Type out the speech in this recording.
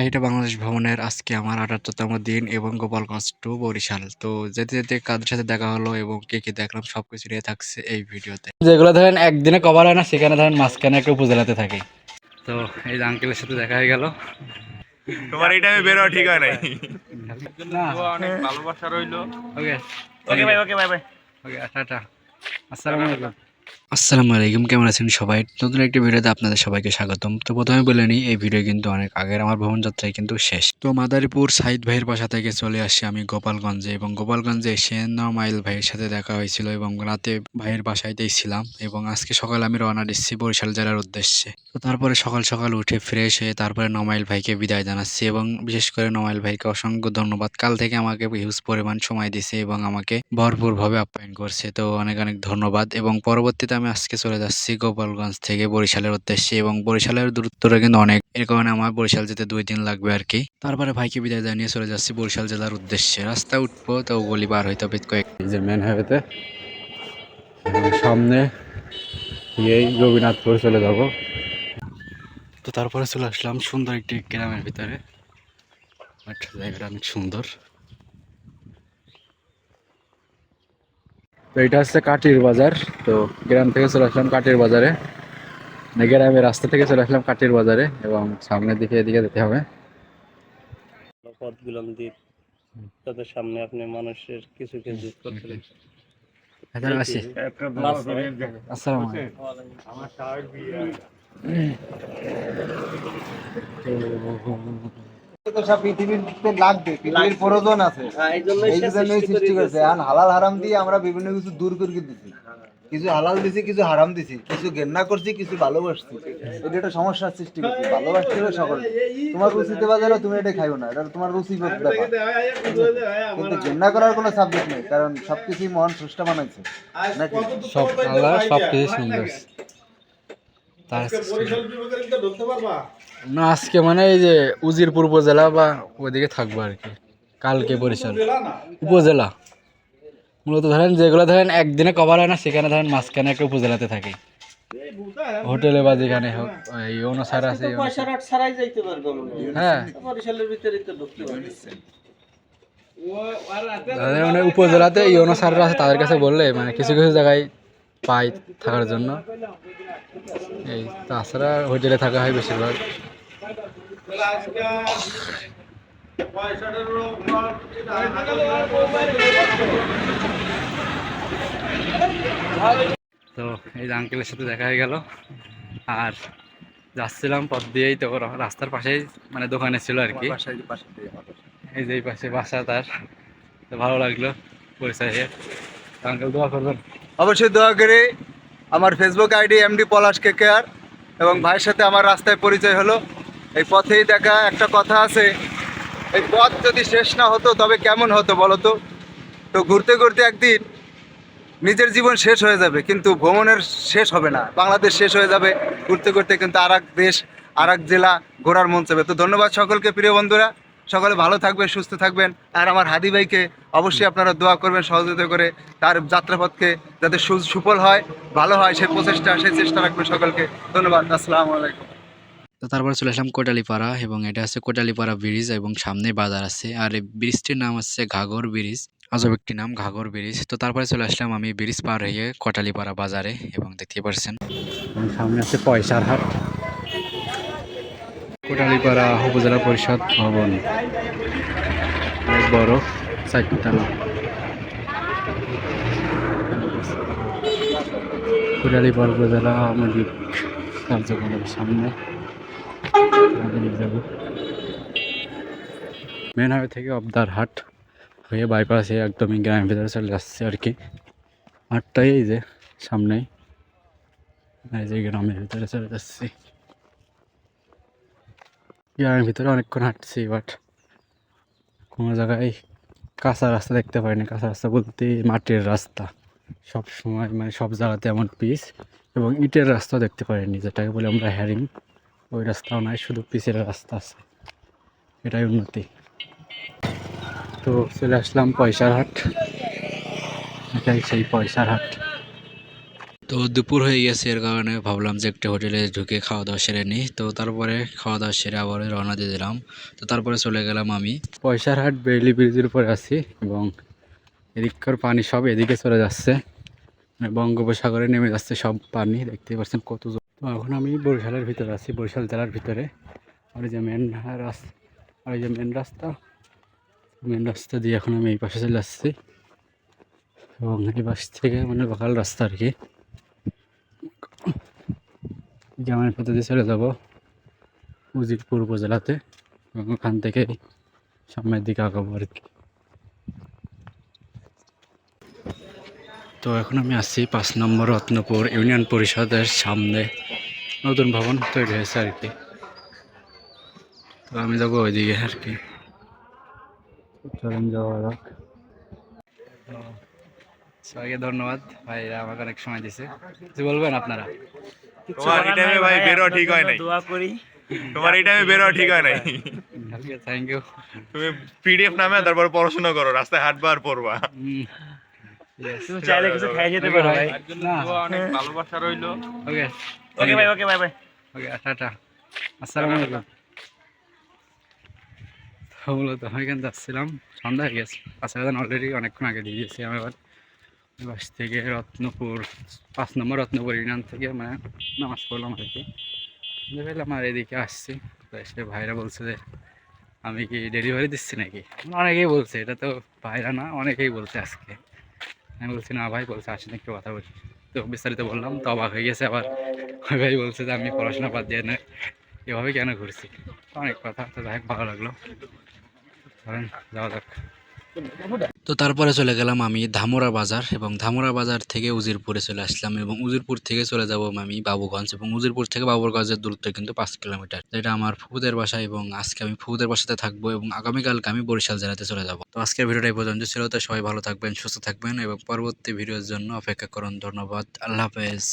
ঢাকা হিটে বাংলাদেশ ভ্রমণের আজকে আমার আটাত্তরতম দিন এবং গোপালগঞ্জ টু বরিশাল। তো যেতে যেতে কাদের সাথে দেখা হলো এবং কে কে দেখলাম সবকিছু নিয়ে থাকছে এই ভিডিওতে। যেগুলো ধরেন একদিনে কভার হয় না সেখানে ধরেন মাঝখানে একটা উপজেলাতে থাকে। তো এই যে আঙ্কেলের সাথে দেখা হয়ে গেল। তোমার এই টাইমে বের ঠিক হয় নাই। অনেক ভালোবাসা রইল। ওকে ওকে ভাই okay bye bye okay tata. আসসালামু আলাইকুম। আসসালামু আলাইকুম, কেমন আছেন সবাই? নতুন একটি ভিডিওতে আপনাদের সবাইকে স্বাগতম। তো প্রথমে বলে নিই, এই ভিডিও কিন্তু অনেক আগের, আমার ভ্রমণযাত্রায় কিন্তু শেষ। তো মাদারীপুর সাইদ ভাইয়ের বাসা থেকে চলে আসি আমি গোপালগঞ্জে এবং গোপালগঞ্জে এসে নমাইল ভাইয়ের সাথে দেখা হয়েছিল এবং রাতে ভাইয়ের বাসায়তেই ছিলাম এবং আজকে সকাল আমি রওনা দিচ্ছি বরিশাল জেলার উদ্দেশ্যে। তো তারপরে সকাল সকাল উঠে ফ্রেশ হয়ে তারপরে নমাইল ভাইকে বিদায় জানাচ্ছি এবং বিশেষ করে নমাইল ভাইকে অসংখ্য ধন্যবাদ। কাল থেকে আমাকে হিউজ পরিমাণ সময় দিছে এবং আমাকে ভরপুরভাবে আপ্যায়ন করছে, তো অনেক অনেক ধন্যবাদ এবং পরবর্তীতে আমি আজকে চলে যাচ্ছি গোপালগঞ্জ থেকে বরিশালের উদ্দেশ্যে এবং বরিশালের দূরত্বটা কিন্তু অনেক। এর কারণে আমার বরিশাল যেতে দুই দিন লাগবে আর কি তারপরে ভাইকে বিদায় জানিয়ে চলে যাচ্ছি বরিশাল জেলার উদ্দেশ্যে। রাস্তা উঠবো তো গলি পার হইতে হবে কয়েক যে মেন হাইওয়েতে সামনে এই রবীনাথপুর চলে যাব। তো তারপরে চলে আসলাম সুন্দর একটি গ্রামের ভিতরে। জায়গাটা অনেক সুন্দর। তো এটা হচ্ছে কাটির বাজার। তো গ্রাম থেকে চলে আসলাম কাটির বাজারে। মানে গ্রামের রাস্তা থেকে চলে আসলাম কাটির বাজারে এবং সামনের দিকে এদিকে যেতে হবে। পথ বিলম্বিত তাদের সামনে আপনি মানুষের কিছু কিছু করতে তো সব পৃথিবীতে লাগবে পৃথিবীর প্রয়োজন আছে। এই জন্যই এই সে জন্যই সৃষ্টি সৃষ্টি করে হালাল হারাম দিয়ে আমরা বিভিন্ন কিছু দূর করে দিছি। কিছু হালাল দিছি কিছু হারাম দিছি কিছু ঘেন্না করছি কিছু ভালোবাসছি। এটা একটা সমস্যার সৃষ্টি করছে। ভালোবাসতে হবে সকলে। তোমার রুচিতে তুমি এটা খাইও না। এটা তোমার রুচি ব্যাপার। কিন্তু ঘেন্না করার কোনো সাবজেক্ট নেই কারণ সবকিছুই মহান স্রষ্টা বানাইছে। নাকি? সব আল্লাহ সব কিছু সুন্দর। তার না আজকে মানে এই যে উজিরপুর উপজেলা বা ওইদিকে থাকব আর কি। কালকে বরিশাল। উপজেলা মূলত ধরেন যেগুলো ধরেন একদিনে কভার হয় না সেখানে ধরেন মাঝখানে একটা উপজেলাতে থাকে। হোটেলে বা যেখানে হোক এই অনুসার আছে মনে হয়। মানে উপজেলাতে এই অনুসাররা আছে তাদের কাছে বললে মানে কিছু কিছু জায়গায় পাই থাকার জন্য। এই তাছাড়া হোটেলে থাকা হয় বেশিরভাগ। তো এই আঙ্কেলের সাথে দেখা হয়ে গেল। আর যাচ্ছিলাম পথ দিয়েই তো রাস্তার পাশেই মানে দোকানে ছিল আর কি। এই যে এই পাশে বাসা তার। ভালো লাগল পরিচয় আঙ্কেল দোয়া করবেন। অবশ্যই দোয়া করে আমার ফেসবুক আইডি এমডি পলাশ কে কেয়ার এবং ভাইয়ের সাথে আমার রাস্তায় পরিচয় হলো। এই পথেই দেখা, একটা কথা আছে, এই পথ যদি শেষ না হতো তবে কেমন হতো বলো তো? তো ঘুরতে ঘুরতে একদিন নিজের জীবন শেষ হয়ে যাবে, কিন্তু ভ্রমণের শেষ হবে না, বাংলাদেশ শেষ হয়ে যাবে। ঘুরতে ঘুরতে কিন্তু আর দেশ আর জেলা ঘোরার মন চাবে তো ধন্যবাদ সকলকে প্রিয় বন্ধুরা। সকলে ভালো থাকবেন সুস্থ থাকবেন। আর আমার হাদি ভাইকে অবশ্যই আপনারা দোয়া করবেন সহযোগিতা করে তার যাত্রাপথকে যাতে সু- সুফল হয় ভালো হয় সেই প্রচেষ্টা সেই চেষ্টা রাখবেন সকলকে। ধন্যবাদ আসসালামু আলাইকুম। তো তারপরে চলে আসলাম কোটালিপাড়া এবং এটা হচ্ছে কোটালিপাড়া ব্রিজ এবং সামনে বাজার আছে। আর এই ব্রিজটির নাম হচ্ছে ঘাগর ব্রিজ। আজব একটি নাম ঘাগর ব্রিজ। তো তারপরে চলে আসলাম আমি ব্রিজ পার হয়ে কোটালিপাড়া বাজারে এবং দেখতে পাচ্ছেন। এবং সামনে আছে পয়সার হাট। কোটালিপাড়া উপজেলা পরিষদ ভবন। অনেক বড় চারতলা কোটালিপাড়া উপজেলা আওয়ামী লীগ কার্যক্রমের সামনে। যাব মেন হাইওয়ে থেকে অবদার হাট হয়ে বাইপাসে একদমই গ্রামের ভেতরে চলে যাচ্ছে আর কি। হাটটাই এই যে সামনেই। এই যে গ্রামের ভিতরে চলে যাচ্ছি। গ্রামের ভিতরে অনেকক্ষণ হাঁটছি বাট কোনো জায়গায় কাঁচা রাস্তা দেখতে পাইনি। কাঁচা রাস্তা বলতে মাটির রাস্তা। সব সময় মানে সব জায়গাতে এমন পিচ এবং ইটের রাস্তা দেখতে পারিনি যেটাকে বলে আমরা হ্যারিং ওই রাস্তাও নাই, শুধু পিচের রাস্তা আছে। এটাই উন্নতি। তো চলে আসলাম পয়সার হাট। এটাই সেই পয়সার হাট। তো দুপুর হয়ে গেছে, এর কারণে ভাবলাম যে একটা হোটেলে ঢুকে খাওয়া দাওয়া সেরে নিই। তো তারপরে খাওয়া দাওয়া সেরে আবার রওনা দিয়ে দিলাম। তো তারপরে চলে গেলাম আমি পয়সার হাট বেইলি ব্রিজের উপরে আছি এবং এদিককার পানি সব এদিকে চলে যাচ্ছে। মানে বঙ্গোপসাগরে নেমে যাচ্ছে সব পানি দেখতে পাচ্ছেন কত। তো এখন আমি বরিশালের ভিতরে আছি, বরিশাল জেলার ভিতরে। আর যে মেন রাস্তা, আর যে মেন রাস্তা মেন রাস্তা দিয়ে এখন আমি এই পাশে চলে আসছি। এবং এই পাশ থেকে মানে লোকাল রাস্তা আর কি। জামাইয়ের পথে দিয়ে চলে যাব। উজিরপুর উপজেলাতে। ওখান থেকে সামনের দিকে আগাবো আর কি। তো এখন আমি আসছি পাঁচ নম্বর রত্নপুর ইউনিয়ন পরিষদের সামনে। নতুন ভবন তৈরি হয়েছে আর কি। তো আমি যাব ওইদিকে আর কি। চলেন যাওয়া যাক। সবাইকে ধন্যবাদ। ভাইরা আমাকে অনেক সময় দিছে। কিছু বলবেন আপনারা। তোমার এই টাইমে ভাই বেরো ঠিক হয় নাই। দোয়া করি। তোমার এই টাইমে বেরো ঠিক হয় নাই। থ্যাংক ইউ তুমি পিডিএফ নামে তারপর পড়াশোনা করো রাস্তায় হাঁটবা আর পড়বা। তুমি চাইলে কিছু খাই যেতে পারো ভাই। অনেক ভালোবাসা রইল। ওকে ওকে ভাই ওকে ভাই ভাই ওকে টাটা। আসসালামু আলাইকুম। তো মূলত যাচ্ছিলাম সন্ধ্যা হয়ে গেছে। পাঁচ হাজার অলরেডি অনেকক্ষণ আগে দিয়ে দিয়েছি আমি আবার। বাস থেকে রত্নপুর, পাঁচ নম্বর রত্নপুর ইউনিয়ন থেকে মানে নামাজ পড়লাম আর কি। দেখলাম আর এদিকে আসছি। এসে ভাইরা বলছে যে, আমি কি ডেলিভারি দিচ্ছি নাকি? অনেকেই বলছে, এটা তো ভাইরা না, অনেকেই বলছে আজকে। আমি বলছি, না ভাই, বলছে, আসেন একটু কথা বলি। তো বিস্তারিত বললাম, তো অবাক হয়ে গেছে আবার। ওই ভাই বলছে যে, আমি পড়াশোনা বাদ দিয়ে না, এভাবে কেন ঘুরছি? অনেক কথা, তো যাই ভালো লাগল। ধরেন, যাওয়া যাক। তো তারপরে চলে গেলাম আমি ধামরা বাজার এবং ধামরা বাজার থেকে উজিরপুরে চলে আসলাম এবং উজিরপুর থেকে চলে যাব আমি বাবুগঞ্জ এবং উজিরপুর থেকে বাবুগঞ্জের দূরত্ব কিন্তু পাঁচ কিলোমিটার, যেটা আমার ফুফুদের বাসা এবং আজকে আমি ফুফুদের বাসাতে থাকব এবং আগামীকালকে আমি বরিশাল জেলাতে চলে যাব। তো আজকের ভিডিওটা এই পর্যন্ত ছিল, তো সবাই ভালো থাকবেন, সুস্থ থাকবেন এবং পরবর্তী ভিডিওর জন্য অপেক্ষা করুন। ধন্যবাদ, আল্লাহ হাফেজ।